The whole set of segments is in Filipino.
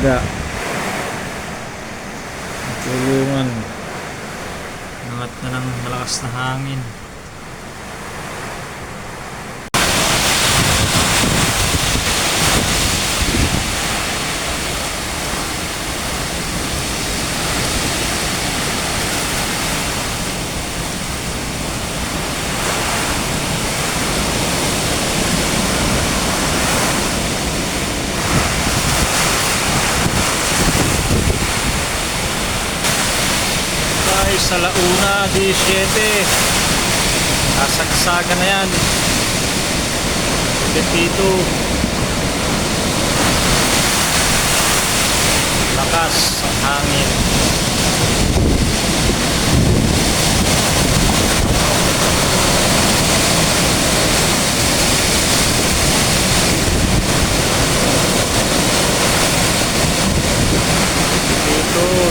mga alaga. Tulungan. Nangat na ng malakas na hangin. Ay, sa Launa, 17. Kasagsaga na yan. Pepito. Lakas ang hangin.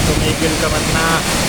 Tumigil ka man na.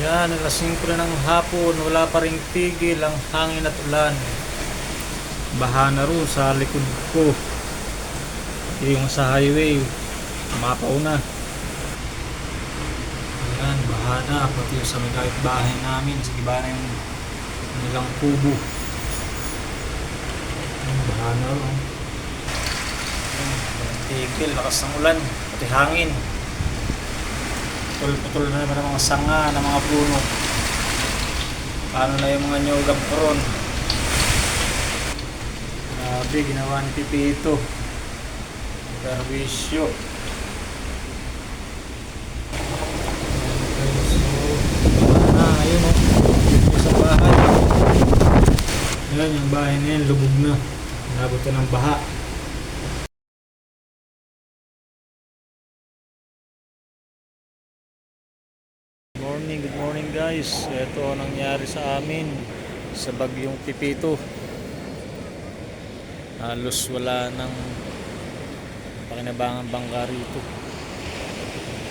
Yan, alas 5 na ng hapon, wala pa rin tigil ang hangin at ulan. Baha na ro sa likod ko. Yung sa highway, mapaw na. Ayan, baha na. Pati sa may bahay namin. Sa iba na yung nilang kubo. Baha na rin. Tigil, lakas ng ulan. Pati hangin. Putol-putol na naman ang mga sanga ng mga puno. Paano na yung mga nyugab ko ron? Grabe, ginawa ni Pipito. Perwisyo. Ah, ayun o. Dito sa bahay. Yan, yung bahay na yan, lubog na. Nabot na ng baha. Guys. Ito ang nangyari sa amin sa bagyong Pipito. Halos wala nang pakinabangan bangka rito.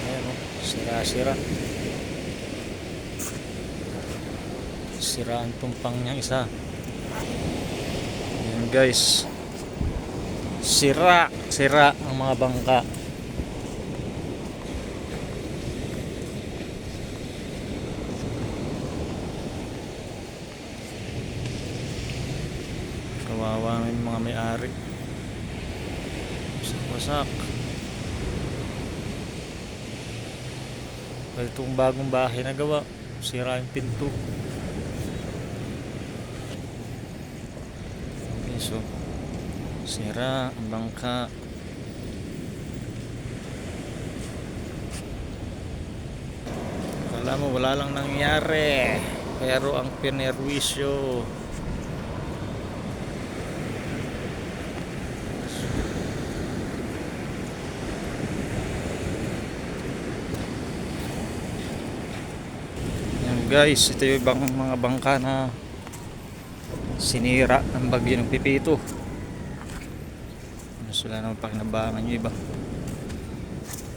Ayan o, sira-sira. Sira ang tumpang niya isa. Ayan guys. Sira, sira ang mga bangka. Kawawa ng mga may-ari. Wasak-wasak. Dahil itong bagong bahay na gawa, sira yung pinto. Okay, so, sira ang bangka. Wala mo, wala lang nangyari. Pero ang pinerwisyo. Yan guys, ito yung ibang mga bangka na sinira ng bagyo ng pipito. Mas wala naman pakinabangan yung iba.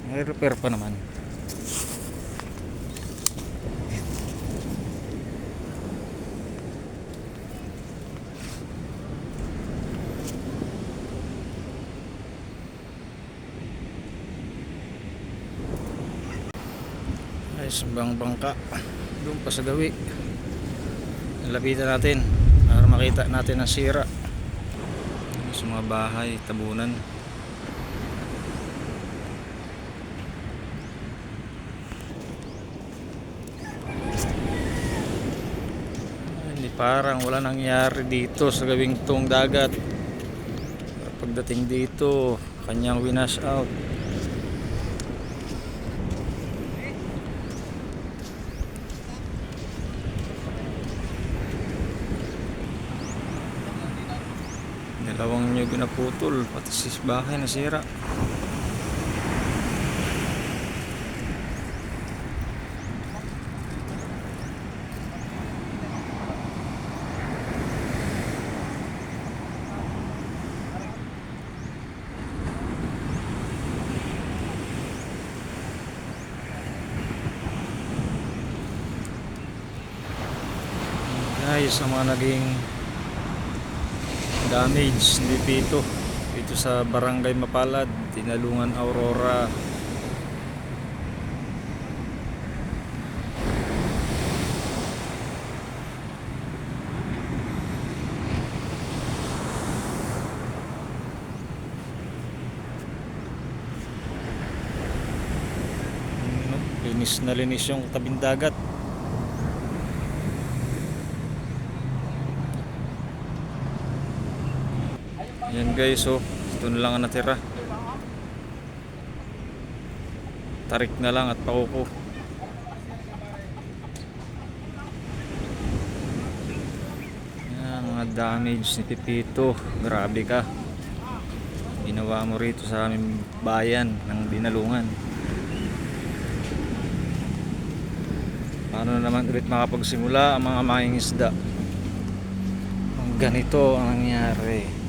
May repair pa naman. ay bang bangka doon pa sa gawi. Lapitan natin para makita natin ang sira. Sa mga bahay, tabunan. Ay, parang wala nangyari dito sa gawing tong dagat. Pagdating dito kanyang winash out Dalawang nyug na putol, pati sa bahay nasira. Guys, ang mga naging damage dito dito sa Barangay Mapalad Tinalungan Aurora. Ano, linis na linis yung tabing dagat Yan guys, so ito na lang ang natira. Tarik na lang at pauko. Yan, mga damage ni Pipito. Grabe ka. Ginawa mo rito sa aming bayan ng dinalungan. Paano naman ulit makapagsimula ang mga mangingisda? Ang ganito ang nangyari.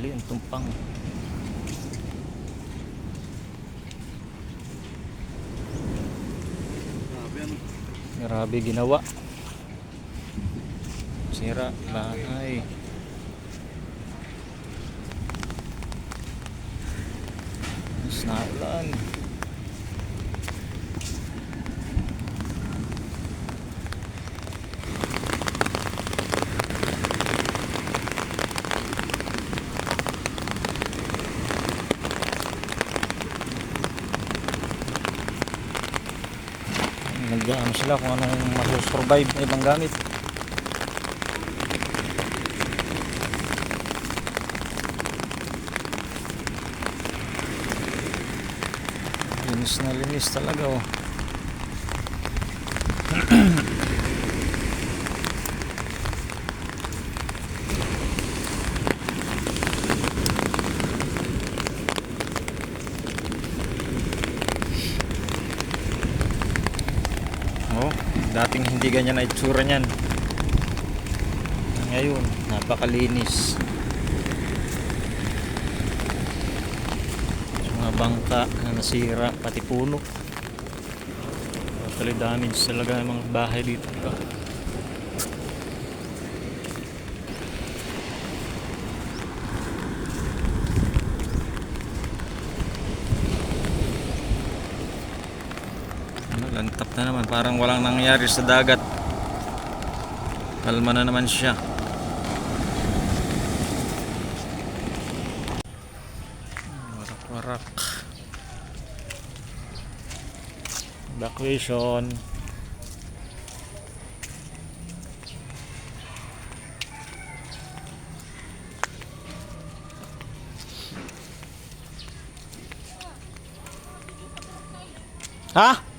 Bali, ang tumpang. Grabe ginawa. Sira, bahay. Mas naulan. Nag-ano sila kung anong masusurvive na ibang gamit. Linis na linis talaga. Oh, hindi ganyan na itsura niyan. Ngayon, napakalinis. Yung mga bangka na nasira, pati puno. Totally damage talaga ang mga bahay dito. na naman parang walang nangyari sa dagat. Kalma na naman siya. Warak warak evacuation Ha?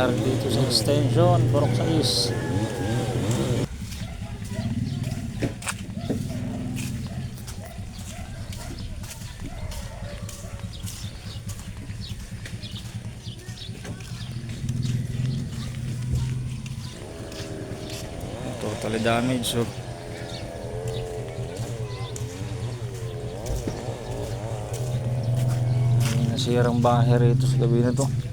Nangyari dito sa extension, Borok sa is. Totally damaged so nasirang bahay rito sa gabi na to.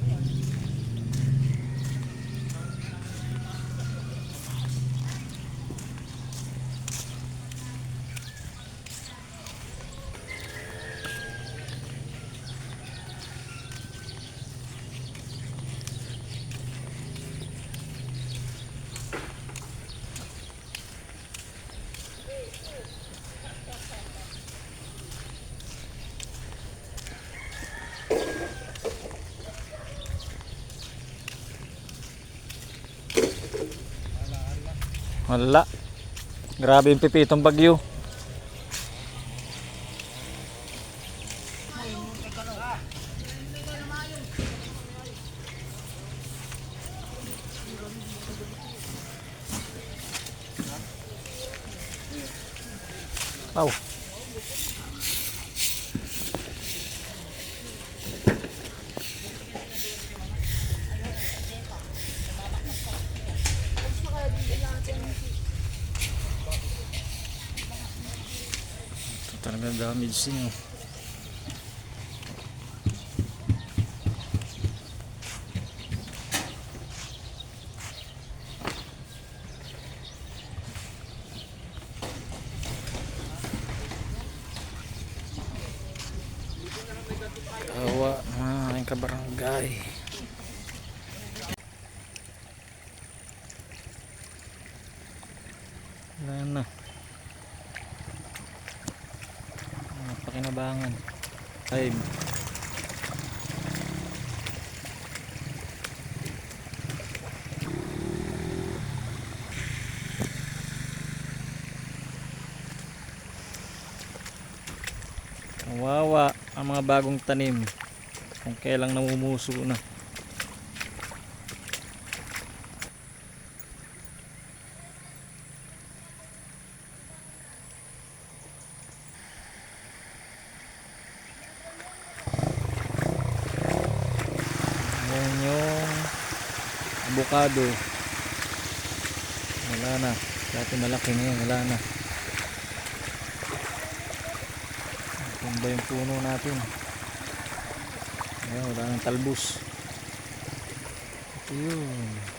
Wala. Grabe yung pipitong bagyo. Aw. Damage niyo. Tawa mga aking kabarangay. Kawawa ang mga bagong tanim kung kailang namumuso na. Ayan yung avocado. Wala na. Dati malaki ngayon, wala na. Tumba yung puno natin. Ayan, wala nang talbos. Ito.